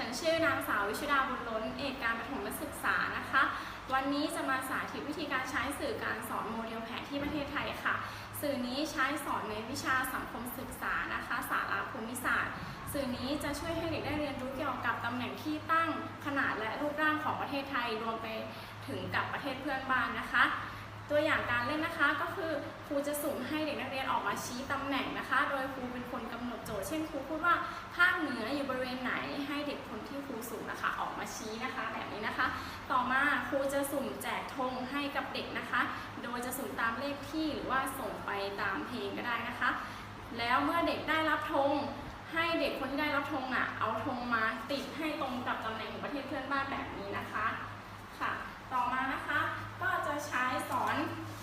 ฉันชื่อนางสาววิชุดาบุญล้น เอกการประถมศึกษานะคะ วันนี้จะมาสาธิตวิธีการใช้สื่อการสอนโมเดลแผนที่ประเทศไทยค่ะ สื่อนี้ใช้สอนในวิชาสังคมศึกษานะคะ สาระภูมิศาสตร์ สื่อนี้จะช่วยให้เด็กได้เรียนรู้เกี่ยวกับตำแหน่งที่ตั้งขนาดและรูปร่างของประเทศไทยรวมไปถึงกับประเทศเพื่อนบ้านนะคะตัวอย่างการเล่นนะคะก็คือครูจะสุ่มให้เด็กนักเรียนออกมาชี้ตำแหน่งนะคะ โดยครูเป็นคนกำหนดโจทย์ เช่นครูพูดว่าภาคเหนืออยู่บริเวณไหนให้ คนที่ครูสุ่มนะคะออกมาชี้นะคะแบบนี้นะคะ ต่อมาครูจะสุ่มแจกธงให้กับเด็กนะคะ โดยจะสุ่มตามเลขที่หรือว่าส่งไปตามเพลงก็ได้นะคะ แล้วเมื่อเด็กได้รับธงให้เด็กคนที่ได้รับธงอะเอาธงมาติดให้ตรงกับตำแหน่งของประเทศเพื่อนบ้านแบบนี้นะคะค่ะต่อมานะคะก็จะใช้สอน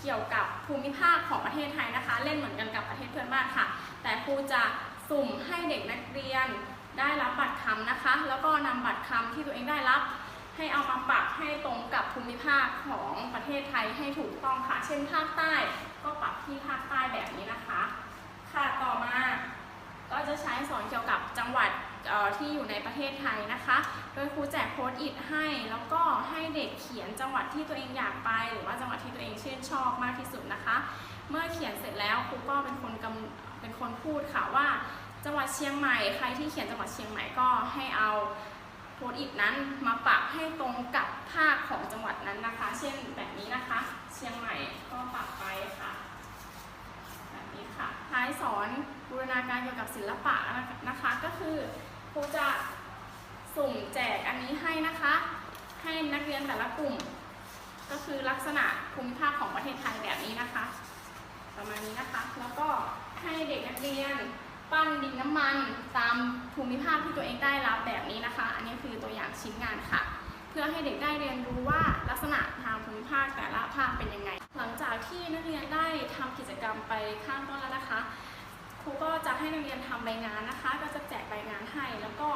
เกี่ยวกับภูมิภาคของประเทศไทยนะคะ เล่นเหมือนกันกับประเทศเพื่อนบ้านค่ะ แต่ครูจะสุ่มให้เด็กนักเรียน ได้รับบัตรคำนะคะ แล้วก็นำบัตรคำที่ตัวเองได้รับ ให้เอามาปรับให้ตรงกับภูมิภาคของประเทศไทยให้ถูกต้องค่ะ เช่นภาคใต้ ก็ปรับที่ภาคใต้แบบนี้นะคะ ค่ะต่อมาก็จะใช้สอนเกี่ยวกับจังหวัดออที่อยู่ในประเทศไทยนะคะ โดยครูแจกโพสต์อิทให้ แล้วก็ให้เด็กเขียนจังหวัดที่ตัวเองอยากไป หรือว่าจังหวัดที่ตัวเองชื่นชอบมากที่สุดนะคะ เมื่อเขียนเสร็จแล้วครูก็เป็นคนเป็นคนพูดค่ะว่า จังหวัดเชียงใหม่ใครที่เขียนจังหวัดเชียงใหม่ก็ให้เอาโพสต์อิทนั้นมาปรับให้ตรงกับภาคของจังหวัดนั้นนะคะ เช่นแบบนี้นะคะ เชียงใหม่ก็ปรับไปค่ะแบบนี้ค่ะท้ายสอนบูรณาการเกี่ยวกับศิลปะนะคะ ก็คือครูจะสุ่มแจกอันนี้ให้นะคะ ให้นักเรียนแต่ละกลุ่ม ก็คือลักษณะภูมิภาคของประเทศไทยแบบนี้นะคะ ประมาณนี้นะคะ แล้วก็ให้เด็กนักเรียน ปั้นดินน้ำมันตามภูมิภาคที่ตัวเองได้รับแบบนี้นะคะ อันนี้คือตัวอย่างชิ้นงานค่ะ เพื่อให้เด็กได้เรียนรู้ว่าลักษณะทางภูมิภาคแต่ละภาคเป็นยังไง หลังจากที่นักเรียนได้ทำกิจกรรมไปข้างต้นแล้วนะคะครูก็จะให้นักเรียนทำใบงานนะคะ ก็จะแจกใบงานให้ แล้วก็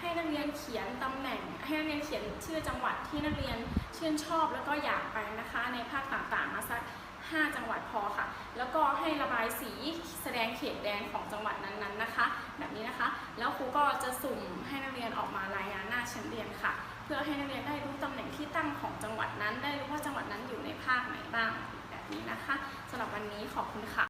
ให้นักเรียนเขียนตำแหน่ง ให้นักเรียนเขียนชื่อจังหวัดที่นักเรียนชื่นชอบแล้วก็อยากไปนะคะ ในภาคต่างๆมาสัก 5 จังหวัดพอค่ะ แล้วก็ให้ระบายสีแสดงเขตแดนของจังหวัดนั้นๆนะคะ แบบนี้นะคะ แล้วครูก็จะสุ่มให้นักเรียนออกมารายงานหน้าชั้นเรียนค่ะ เพื่อให้นักเรียนได้รู้ตำแหน่งที่ตั้งของจังหวัดนั้น ได้รู้ว่าจังหวัดนั้นอยู่ในภาคไหนบ้างแบบนี้นะคะสำหรับวันนี้ขอบคุณค่ะ